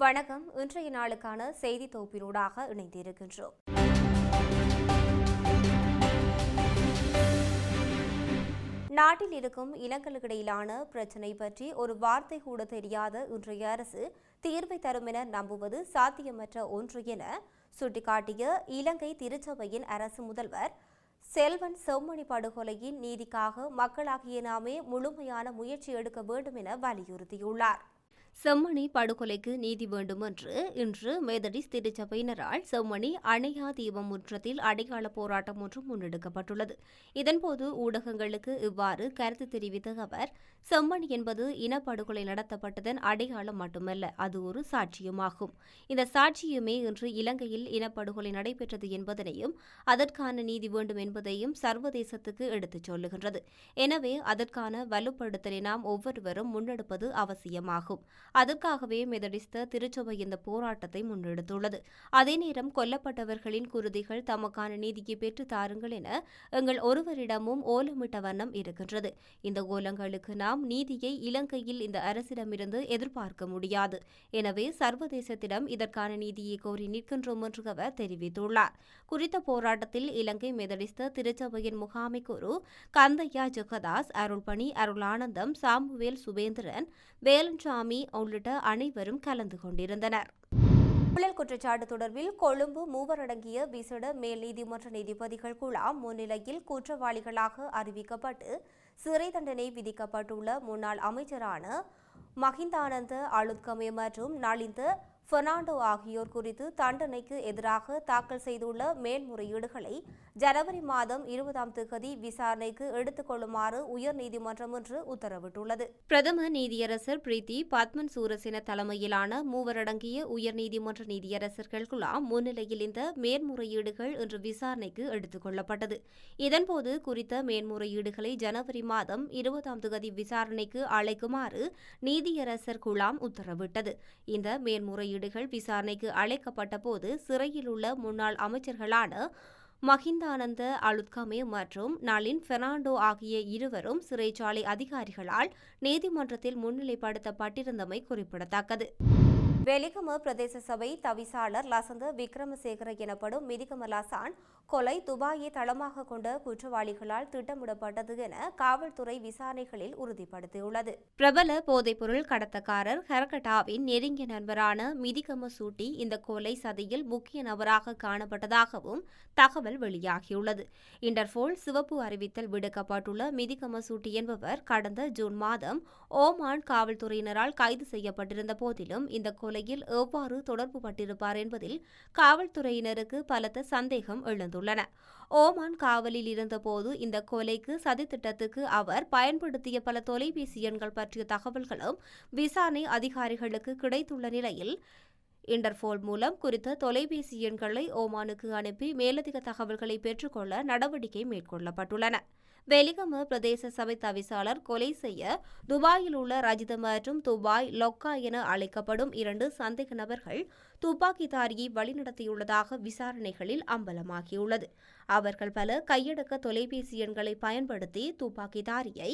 வணக்கம். இன்றைய நாளுக்கான செய்தி தொகுப்பினூடாக இணைந்திருக்கின்றோம். நாட்டில் இருக்கும் இனங்களுக்கிடையிலான பிரச்சினை பற்றி ஒரு வார்த்தை கூட தெரியாத இன்றைய அரசு தீர்வை தரும் என நம்புவது சாத்தியமற்ற ஒன்று என சுட்டிக்காட்டிய இலங்கை திருச்சபையின் அரசு முதல்வர் செல்வன் செம்மணி படுகொலையின் நீதிக்காக மக்களாகிய நாமே முழுமையான முயற்சி எடுக்க வேண்டும் என வலியுறுத்தியுள்ளார். செம்மணி படுகொலைக்கு நீதி வேண்டும் என்று இன்று மேதடிஸ் திருச்சபையினரால் செம்மணி அணையா தீபம் முற்றத்தில் அடையாள போராட்டம் ஒன்று முன்னெடுக்கப்பட்டுள்ளது. இதன்போது ஊடகங்களுக்கு இவ்வாறு கருத்து தெரிவித்த அவர் செம்மணி என்பது இனப்படுகொலை நடத்தப்பட்டதன் அடையாளம் மட்டுமல்ல அது ஒரு சாட்சியமாகும். இந்த சாட்சியமே இன்று இலங்கையில் இனப்படுகொலை நடைபெற்றது என்பதனையும் அதற்கான நீதி வேண்டும் என்பதையும் சர்வதேசத்துக்கு எடுத்துச் சொல்லுகின்றது. எனவே அதற்கான வலுப்படுத்தலை நாம் ஒவ்வொருவரும் முன்னெடுப்பது அவசியமாகும். அதற்காகவே மெதடிஸ்த திருச்சபை இந்த போராட்டத்தை முன்னெடுத்துள்ளது. அதே நேரம் கொல்லப்பட்டவர்களின் குருதிகள் தமக்கான நீதியை பெற்று தாருங்கள் என எங்கள் ஒருவரிடமும் ஓலமிட்ட வண்ணம் இருக்கின்றது. இந்த ஓலங்களுக்கு நாம் நீதியை இலங்கையில் இந்த அரசிடமிருந்து எதிர்பார்க்க முடியாது. எனவே சர்வதேசத்திடம் இதற்கான நீதியை கோரி நிற்கின்றோம் என்று அவர் தெரிவித்துள்ளார். குறித்த போராட்டத்தில் இலங்கை மெதடிஸ்த திருச்சபையின் முகாமை குரு கந்தையா ஜெகதாஸ் அருள்பணி அருளானந்தம் சாமுவேல் சுபேந்திரன் வேலன்சாமி உள்ளிட்ட அனைவரும் கலந்து கொண்டிருந்தனர். ஊழல் குற்றச்சாட்டு தொடர்பில் கொழும்பு மூவரடங்கிய விசேட மேல் நீதிமன்ற நீதிபதிகள் குழாம் முன்னிலையில் குற்றவாளிகளாக அறிவிக்கப்பட்டு சிறை தண்டனை விதிக்கப்பட்டுள்ள முன்னாள் அமைச்சரான மஹிந்தானந்த அழுத்கமே மற்றும் நலிந்த பெர்னாண்டோ ஆகியோர் குறித்து தண்டனைக்கு எதிராக தாக்கல் செய்துள்ள மேல்முறையீடுகளை ஜனவரி மாதம் இருபதாம் தேதி விசாரணைக்கு எடுத்துக் கொள்ளுமாறு உயர்நீதிமன்றம் இன்று உத்தரவிட்டுள்ளது. பிரதம நீதியரசர் பிரீத்தி பத்மன் சூரசேன தலைமையிலான மூவரடங்கிய உயர்நீதிமன்ற நீதியரசர்கள் குழாம் முன்னிலையில் இந்த மேல்முறையீடுகள் இன்று விசாரணைக்கு எடுத்துக் கொள்ளப்பட்டது இதன்போது குறித்த மேல்முறையீடுகளை ஜனவரி மாதம் இருபதாம் தேதி விசாரணைக்கு அழைக்குமாறு நீதியரசர் குழாம் உத்தரவிட்டது. இந்த மேல்முறையீடு முறையீடுகள் விசாரணைக்கு அழைக்கப்பட்டபோது சிறையில் உள்ள முன்னாள் அமைச்சர்களான மஹிந்தானந்த அலுத்கமே மற்றும் நளின் பெர்னாண்டோ ஆகிய இருவரும் சிறைச்சாலை அதிகாரிகளால் நீதிமன்றத்தில் முன்னிலைப்படுத்தப்பட்டிருந்தமை குறிப்பிடத்தக்கது. வெலிகம பிரதேச சபை தவிசாளர் லசந்த விக்ரமசேகர எனப்படும் மிதிகமலாசான் கொலை துபாயை தளமாக கொண்ட குற்றவாளிகளால் திட்டமிடப்பட்டது என காவல்துறை விசாரணைகளில் உறுதிப்படுத்தியுள்ளது. பிரபல போதைப்பொருள் கடத்தக்காரர் ஹெர்கட்டாவின் நெருங்கிய நண்பரான மிதிகம சூட்டி இந்த கொலை சதியில் முக்கிய நபராக காணப்பட்டதாகவும் தகவல் வெளியாகியுள்ளது. இன்டர்போல் சிவப்பு அறிவித்தல் விடுக்கப்பட்டுள்ள மிதிகம சூட்டி என்பவர் கடந்த ஜூன் மாதம் ஓமான் காவல்துறையினரால் கைது செய்யப்பட்டிருந்த போதிலும் இந்த கொலையில் எவ்வாறு தொடர்பு பட்டிருப்பார் என்பதில் காவல்துறையினருக்கு பலத்த சந்தேகம் வந்துள்ளன ஓமான் காவலில் இருந்தபோது இந்த கொலைக்கு சதித்திட்டத்துக்கு அவர் பயன்படுத்திய பல தொலைபேசி எண்கள் பற்றிய தகவல்களும் விசாரணை அதிகாரிகளுக்கு கிடைத்துள்ள நிலையில் இன்டர்போல் மூலம் குறித்த தொலைபேசி எண்களை ஓமானுக்கு அனுப்பி மேலதிக தகவல்களை பெற்றுக்கொள்ள நடவடிக்கை மேற்கொள்ளப்பட்டுள்ளன. வெலிகம பிரதேச சபை தவிசாளர் கொலை செய்ய துபாயில் உள்ள ரஜித மற்றும் துபாய் லொக்கா என அழைக்கப்படும் இரண்டு சந்தேக நபர்கள் துப்பாக்கிதாரியை வழிநடத்தியுள்ளதாக விசாரணைகளில் அம்பலமாகியுள்ளது. அவர்கள் பல கையடக்க தொலைபேசி எண்களை பயன்படுத்தி துப்பாக்கிதாரியை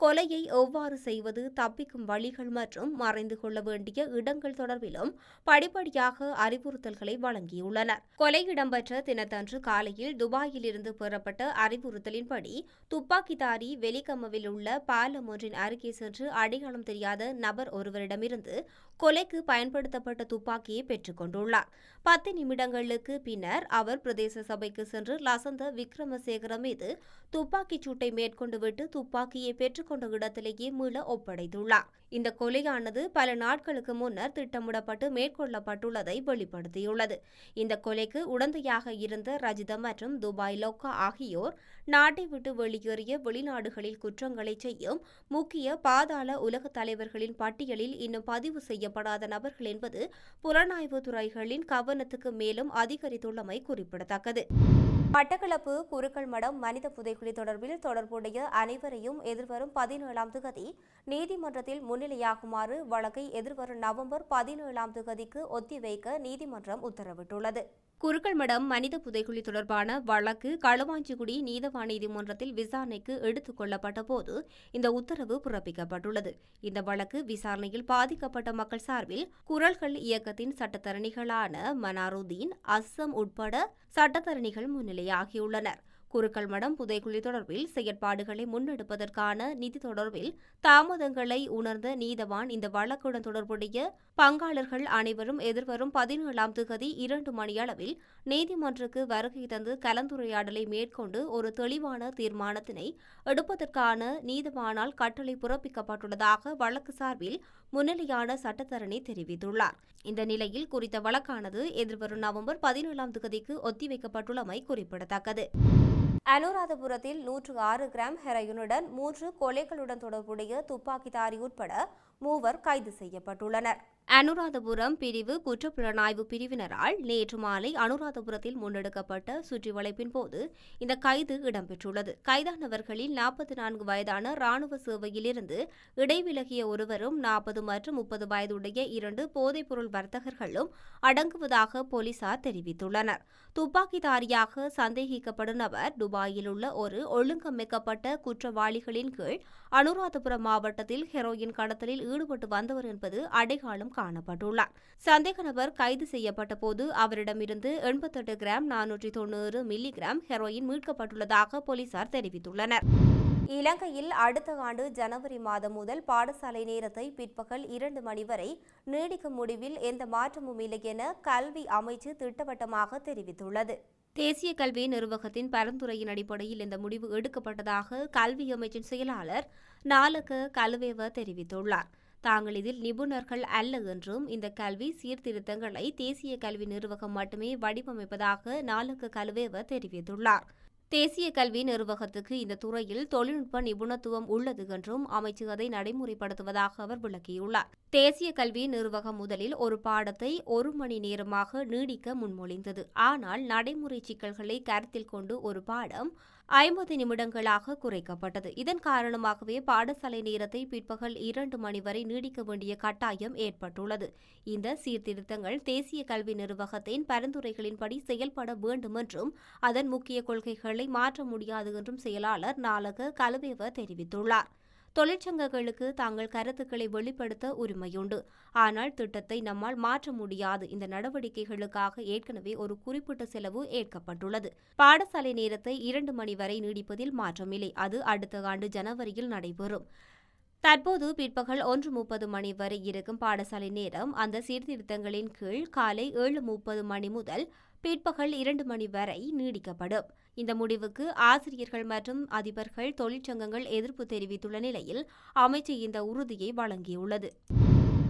கொலையை எவ்வாறு செய்வது தப்பிக்கும் வழிகள் மற்றும் மறைந்து கொள்ள வேண்டிய இடங்கள் தொடர்பிலும் படிப்படியாக அறிவுறுத்தல்களை வழங்கியுள்ளனர். கொலை இடம்பெற்ற தினத்தன்று காலையில் துபாயிலிருந்து பெறப்பட்ட அறிவுறுத்தலின்படி துப்பாக்கிதாரி வெலிகமவில் உள்ள பாலம் ஒன்றின் அருகே சென்று அடையாளம் தெரியாத நபர் ஒருவரிடமிருந்து கொலைக்கு பயன்படுத்தப்பட்ட துப்பாக்கியை பெற்று பெற்றுக் கொண்டுள்ளார் பத்து நிமிடங்களுக்கு பின்னர் அவர் பிரதேச சபைக்கு சென்று லசந்த விக்ரமசேகர மீது துப்பாக்கிச் சூட்டை மேற்கொண்டுவிட்டு துப்பாக்கியை பெற்றுக்கொண்ட இடத்திலேயே மீள ஒப்படைத்துள்ளார். இந்த கொலையானது பல நாட்களுக்கு முன்னர் திட்டமிடப்பட்டு மேற்கொள்ளப்பட்டுள்ளதை வெளிப்படுத்தியுள்ளது. இந்த கொலைக்கு உடந்தையாக இருந்த ரஜிதா மற்றும் துபாய் லோக்கா ஆகியோர் நாட்டை விட்டு வெளியேறிய வெளிநாடுகளில் குற்றங்களை செய்யும் முக்கிய பாதாள உலக தலைவர்களின் பட்டியலில் இன்னும் பதிவு செய்யப்படாத நபர்கள் என்பது புலனாய்வு துறைகளின் கவனத்துக்கு மேலும் அதிகரித்துள்ளமை குறிப்பிடத்தக்கது. மட்டக்களப்பு குருக்கள் மடம் மனித புதைக்குழி தொடர்பில் தொடர்புடைய அனைவரையும் எதிர்வரும் பதினேழாம் தேதி நீதிமன்றத்தில் முன்னிலையாகுமாறு வழக்கை எதிர்வரும் நவம்பர் பதினேழாம் தேதிக்கு ஒத்திவைக்க நீதிமன்றம் உத்தரவிட்டுள்ளது. குருக்கள்மடம் மனித புதைகுழி தொடர்பான வழக்கு களுவாஞ்சிகுடி நீதவான் நீதிமன்றத்தில் விசாரணைக்கு எடுத்துக் கொள்ளப்பட்ட போது இந்த உத்தரவு பிறப்பிக்கப்பட்டுள்ளது. இந்த வழக்கு விசாரணையில் பாதிக்கப்பட்ட மக்கள் சார்பில் குரல்கள் இயக்கத்தின் சட்டத்தரணிகளான மனாருதீன் அஸ்ஸம் உட்பட சட்டத்தரணிகள் முன்னிலையாகியுள்ளனர். குருக்கள் மடம் புதைக்குழி தொடர்பில் செயற்பாடுகளை முன்னெடுப்பதற்கான நிதி தொடர்பில் தாமதங்களை உணர்ந்த நீதவான் இந்த வழக்குடன் தொடர்புடைய பங்காளர்கள் அனைவரும் எதிர்வரும் பதினேழாம் திகதி இரண்டு மணியளவில் நீதிமன்றக்கு வருகை தந்து கலந்துரையாடலை மேற்கொண்டு ஒரு தெளிவான தீர்மானத்தினை எடுப்பதற்கான நீதவானால் கட்டளை பிறப்பிக்கப்பட்டுள்ளதாக வழக்கு சார்பில் முன்னிலையான சட்டத்தரணி தெரிவித்துள்ளார். இந்த நிலையில் குறித்த வழக்கானது எதிர்வரும் நவம்பர் பதினேழாம் தேதிக்கு ஒத்திவைக்கப்பட்டுள்ளமை குறிப்பிடத்தக்கது. அனுராதபுரத்தில் நூற்று ஆறு கிராம் ஹெரோயினுடன் மூன்று கொலைகளுடன் தொடர்புடைய துப்பாக்கிதாரி உட்பட மூவர் கைது செய்யப்பட்டுள்ளனர். அனுராதபுரம் பிரிவு குற்றப்புலனாய்வு பிரிவினரால் நேற்று மாலை அனுராதபுரத்தில் முன்னெடுக்கப்பட்ட சுற்றி வளைப்பின் போது இந்த கைது இடம்பெற்றுள்ளது. கைதானவர்களில் நாற்பத்தி நான்கு வயதான ராணுவ சேவையிலிருந்து இடைவிலகிய ஒருவரும் நாற்பது மற்றும் முப்பது வயதுடைய இரண்டு போதைப்பொருள் வர்த்தகர்களும் அடங்குவதாக போலீசார் தெரிவித்துள்ளனர். துப்பாக்கிதாரியாக சந்தேகிக்கப்படும் நபர் துபாயில் உள்ள ஒரு ஒழுங்கமைக்கப்பட்ட குற்றவாளிகளின் கீழ் அனுராதபுரம் மாவட்டத்தில் ஹெரோயின் கடத்தலில் ஈடுபட்டு வந்தவர் என்பது அடையாளம் காணப்பட்டுள்ளார். சந்தேக நபர் கைது செய்யப்பட்ட போது அவரிடமிருந்து எண்பத்தெட்டு கிராம் நானூற்றி தொண்ணூறு மில்லிகிராம் ஹெரோயின் மீட்கப்பட்டுள்ளதாக போலீசார் தெரிவித்துள்ளனர். இலங்கையில் அடுத்த ஆண்டு ஜனவரி மாதம் முதல் பாடசாலை நேரத்தை பிற்பகல் இரண்டு மணி வரை நீடிக்கும் முடிவில் எந்த மாற்றமும் இல்லை என கல்வி அமைச்சு திட்டவட்டமாக தெரிவித்துள்ளது. தேசிய கல்வி நிர்வாகத்தின் பரிந்துரையின் அடிப்படையில் இந்த முடிவு எடுக்கப்பட்டதாக கல்வி அமைச்சின் செயலாளர் நாளுக்கு கலுவேவ தெரிவித்துள்ளார். தாங்கள் இதில் நிபுணர்கள் அல்ல என்றும் இந்த கல்வி சீர்திருத்தங்களை தேசிய கல்வி நிர்வாகம் மட்டுமே வடிவமைப்பதாக நாளுக்கு கலுவேவ தெரிவித்துள்ளார். தேசிய கல்வி நிர்வாகத்துக்கு இந்த துறையில் தொழில்நுட்ப நிபுணத்துவம் உள்ளது என்றும் அமைச்சு அதை நடைமுறைப்படுத்துவதாக அவர் விளக்கியுள்ளார். தேசிய கல்வி நிர்வாகம் முதலில் ஒரு பாடத்தை ஒரு மணி நேரமாக நீடிக்க முன்மொழிந்தது. ஆனால் நடைமுறை சிக்கல்களை கருத்தில் கொண்டு ஒரு பாடம் ஐம்பது நிமிடங்களாக குறைக்கப்பட்டது. இதன் காரணமாகவே பாடசாலை நேரத்தை பிற்பகல் இரண்டு மணி வரை நீடிக்க வேண்டிய கட்டாயம் ஏற்பட்டுள்ளது. இந்த சீர்திருத்தங்கள் தேசிய கல்வி நிர்வாகத்தின் பரிந்துரைகளின்படி செயல்பட வேண்டும் என்றும் அதன் முக்கிய கொள்கைகளை மாற்ற முடியாது என்றும் செயலாளர் நாலக கலுவேவ தெரிவித்துள்ளார். தொழிற்சங்கங்களுக்கு தாங்கள் கருத்துக்களை வெளிப்படுத்த உரிமையுண்டு. ஆனால் திட்டத்தை நம்மால் மாற்ற முடியாது. இந்த நடவடிக்கைகளுக்காக ஏற்கனவே ஒரு குறிப்பிட்ட செலவு ஏற்கப்பட்டுள்ளது. பாடசாலை நேரத்தை இரண்டு மணி வரை நீடிப்பதில் மாற்றமில்லை. அது அடுத்த ஆண்டு ஜனவரியில் நடைபெறும். தற்போது பிற்பகல் ஒன்று முப்பது மணி வரை இருக்கும் பாடசாலை நேரம் அந்த சீர்திருத்தங்களின் கீழ் காலை ஏழு முப்பது மணி முதல் பிற்பகல் இரண்டு மணி வரை நீடிக்கப்படும். இந்த முடிவுக்கு ஆசிரியர்கள் மற்றும் அதிபர்கள் தொழிற்சங்கங்கள் எதிர்ப்பு தெரிவித்துள்ள நிலையில் அமைச்சு இந்த உறுதியை வழங்கியுள்ளது.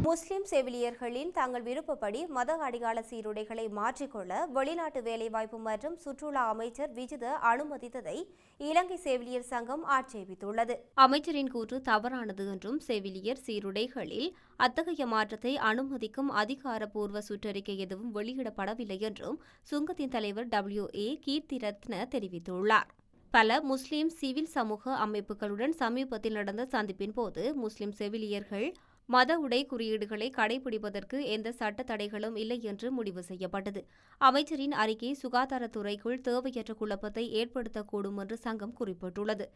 முஸ்லிம் செவிலியர்களின் தங்கள் விருப்பப்படி மத அடிகால சீருடைகளை மாற்றிக்கொள்ள வெளிநாட்டு வேலைவாய்ப்பு மற்றும் சுற்றுலா அமைச்சர் விஜித அனுமதித்ததை இலங்கை செவிலியர் சங்கம் ஆட்சேபித்துள்ளது. அமைச்சரின் கூற்று தவறானது என்றும் செவிலியர் சீருடைகளில் அத்தகைய மாற்றத்தை அனுமதிக்கும் அதிகாரப்பூர்வ சுற்றறிக்கை எதுவும் வெளியிடப்படவில்லை என்றும் சுங்கத்தின் தலைவர் டபிள்யூ ஏ கீர்த்திரத்ன தெரிவித்துள்ளார். பல முஸ்லிம் சிவில் சமூக அமைப்புகளுடன் சமீபத்தில் நடந்த சந்திப்பின் போது முஸ்லிம் செவிலியர்கள் மத உடை குறியீடுகளை கடைபிடிப்பதற்கு எந்த சட்ட தடைகளும் இல்லை என்று முடிவு செய்யப்பட்டது. அமைச்சரின் அறிக்கை சுகாதாரத்துறைக்குள் தேவையற்ற குழப்பத்தை ஏற்படுத்தக்கூடும் என்று சங்கம் குறிப்பிட்டுள்ளது.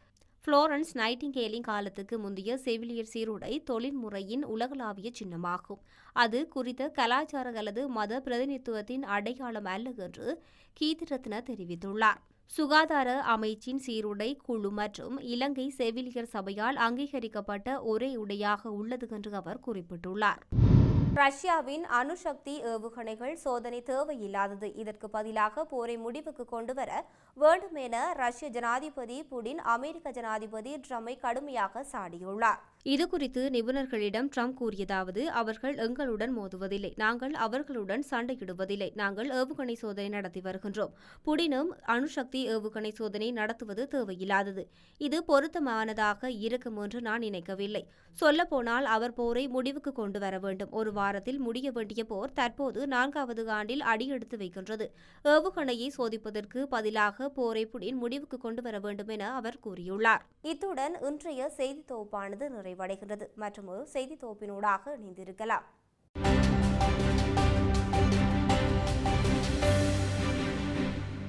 புளோரன்ஸ் நைட்டிங்கேலிங் காலத்துக்கு முந்தைய செவிலியர் சீருடை தொழில்முறையின் உலகளாவிய சின்னமாகும். அது குறித்த கலாச்சார அல்லது மத பிரதிநிதித்துவத்தின் அடையாளம் அல்ல என்று கீதிரத்ன தெரிவித்துள்ளார். சுகாதார அமைச்சின் சீருடை குழு மற்றும் இலங்கை செவிலியர் சபையால் அங்கீகரிக்கப்பட்ட ஒரே உடையாக உள்ளது என்று அவர் குறிப்பிட்டுள்ளார். ரஷ்யாவின் அணுசக்தி ஏவுகணைகள் சோதனை தேவையில்லாதது. இதற்கு பதிலாக போரை முடிவுக்கு கொண்டுவர வேண்டும் என ரஷ்ய ஜனாதிபதி புடின் அமெரிக்க ஜனாதிபதி ட்ரம்மை கடுமையாக சாடியுள்ளார். இதுகுறித்து நிபுணர்களிடம் ட்ரம்ப் கூறியதாவது அவர்கள் எங்களுடன் மோதுவதில்லை. நாங்கள் அவர்களுடன் சண்டையிடுவதில்லை. நாங்கள் ஏவுகணை சோதனை நடத்தி வருகின்றோம். புடினும் அணுசக்தி ஏவுகணை சோதனை நடத்துவது தேவையில்லாதது. இது பொருத்தமானதாக இருக்கும் என்று நான் நினைக்கவில்லை. சொல்லப்போனால் அவர் போரை முடிவுக்கு கொண்டு வர வேண்டும். ஒரு வாரத்தில் முடிய வேண்டிய போர் தற்போது நான்காவது ஆண்டில் அடியெடுத்து வைக்கின்றது. ஏவுகணையை சோதிப்பதற்கு பதிலாக போரை புடின் முடிவுக்கு கொண்டு வர வேண்டும் என அவர் கூறியுள்ளார். இத்துடன் இன்றைய செய்தி தொகுப்பானது நிறைவடைகிறது மற்றும் ஒரு செய்தி தொகுப்பினூடாக இணைந்திருக்கலாம்.